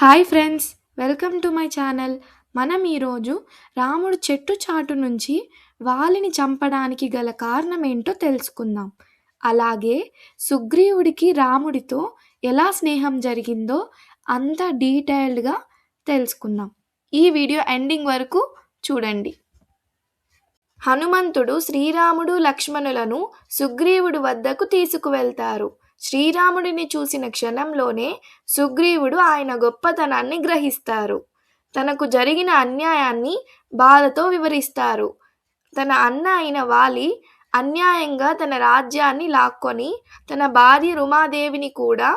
Hi friends welcome to my channel. మనం ఈరోజు రాముడు చెట్టు చాటు నుంచి వాలిని చంపడానికి గల కారణం ఏంటో తెలుసుకుందాం. అలాగే సుగ్రీవుడికి రాముడితో ఎలా స్నేహం జరిగిందో అంత డీటెయిల్డ్గా తెలుసుకుందాం. ఈ వీడియో ఎండింగ్ వరకు చూడండి. హనుమంతుడు శ్రీరాముడు లక్ష్మణులను సుగ్రీవుడు వద్దకు తీసుకువెళ్తారు. శ్రీరాముడిని చూసిన క్షణంలోనే సుగ్రీవుడు ఆయన గొప్పతనాన్ని గ్రహిస్తారు. తనకు జరిగిన అన్యాయాన్ని బాధతో వివరిస్తారు. తన అన్న అయిన వాలి అన్యాయంగా తన రాజ్యాన్ని లాక్కొని తన భార్య రుమాదేవిని కూడా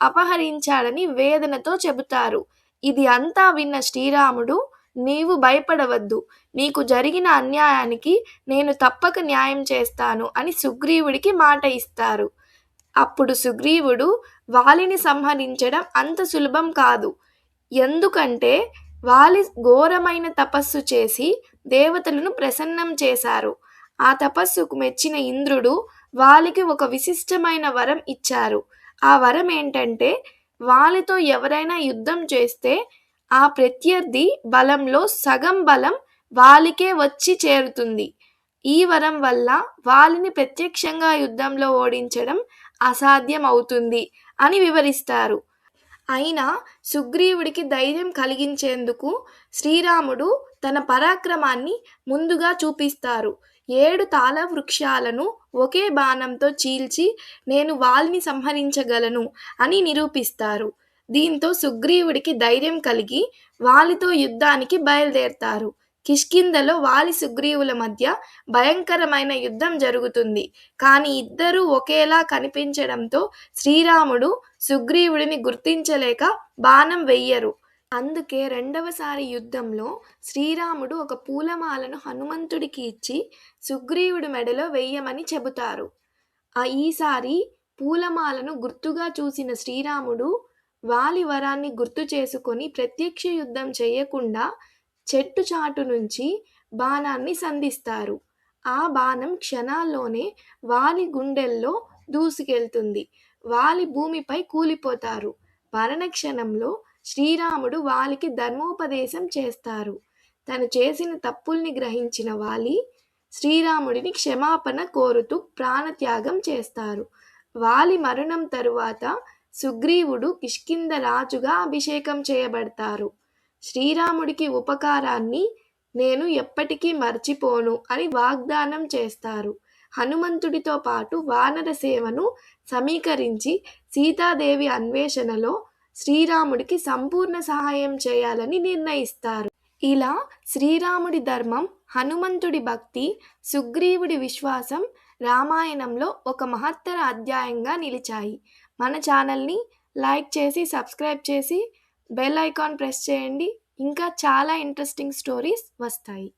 అపహరించాడని వేదనతో చెబుతారు. ఇది అంతా విన్న శ్రీరాముడు నీవు భయపడవద్దు. నీకు జరిగిన అన్యాయానికి నేను తప్పక న్యాయం చేస్తాను అని సుగ్రీవుడికి మాట ఇస్తారు. అప్పుడు సుగ్రీవుడు వాలిని సంహరించడం అంత సులభం కాదు. ఎందుకంటే వాలి ఘోరమైన తపస్సు చేసి దేవతలను ప్రసన్నం చేశారు. ఆ తపస్సుకు మెచ్చిన ఇంద్రుడు వాలికి ఒక విశిష్టమైన వరం ఇచ్చారు. ఆ వరం ఏంటంటే వాలితో ఎవరైనా యుద్ధం చేస్తే ఆ ప్రత్యర్థి బలంలో సగం బలం వాలికే వచ్చి చేరుతుంది. ఈ వరం వల్ల వాలిని ప్రత్యక్షంగా యుద్ధంలో ఓడించడం అసాధ్యం అవుతుంది అని వివరిస్తారు. అయినా సుగ్రీవుడికి ధైర్యం కలిగించేందుకు శ్రీరాముడు తన పరాక్రమాన్ని ముందుగా చూపిస్తారు. ఏడు తాళ వృక్షాలను ఒకే బాణంతో చీల్చి నేను వాల్ని సంహరించగలను అని నిరూపిస్తారు. దీంతో సుగ్రీవుడికి ధైర్యం కలిగి వాలితో యుద్ధానికి బయలుదేరతారు. కిష్కిందలో వాలి సుగ్రీవుల మధ్య భయంకరమైన యుద్ధం జరుగుతుంది. కానీ ఇద్దరూ ఒకేలా కనిపించడంతో శ్రీరాముడు సుగ్రీవుడిని గుర్తించలేక బాణం వెయ్యరు. అందుకే రెండవసారి యుద్ధంలో శ్రీరాముడు ఒక పూలమాలను హనుమంతుడికి ఇచ్చి సుగ్రీవుడి మెడలో వెయ్యమని చెబుతారు. ఆ ఈసారి పూలమాలను గుర్తుగా చూసిన శ్రీరాముడు వాలి వరాన్ని గుర్తు చేసుకొని ప్రత్యక్ష యుద్ధం చేయకుండా చెట్టు చాటు నుంచి బాణాన్ని సంధిస్తారు. ఆ బాణం క్షణాల్లోనే వాలి గుండెల్లో దూసుకెళ్తుంది. వాలి భూమిపై కూలిపోతారు. మరణక్షణంలో శ్రీరాముడు వాలికి ధర్మోపదేశం చేస్తారు. తను చేసిన తప్పుల్ని గ్రహించిన వాలి శ్రీరాముడిని క్షమాపణ కోరుతూ ప్రాణత్యాగం చేస్తారు. వాలి మరణం తరువాత సుగ్రీవుడు కిష్కింద రాజుగా అభిషేకం చేయబడతారు. శ్రీరాముడికి ఉపకారాన్ని నేను ఎప్పటికీ మర్చిపోను అని వాగ్దానం చేస్తారు. హనుమంతుడితో పాటు వానర సేవను సమీకరించి సీతాదేవి అన్వేషణలో శ్రీరాముడికి సంపూర్ణ సహాయం చేయాలని నిర్ణయిస్తారు. ఇలా శ్రీరాముడి ధర్మం హనుమంతుడి భక్తి సుగ్రీవుడి విశ్వాసం రామాయణంలో ఒక మహత్తర అధ్యాయంగా నిలిచాయి. మన ఛానల్ని లైక్ చేసి సబ్స్క్రైబ్ చేసి బెల్ ఐకాన్ ప్రెస్ చేయండి. ఇంకా చాలా ఇంట్రెస్టింగ్ స్టోరీస్ వస్తాయి.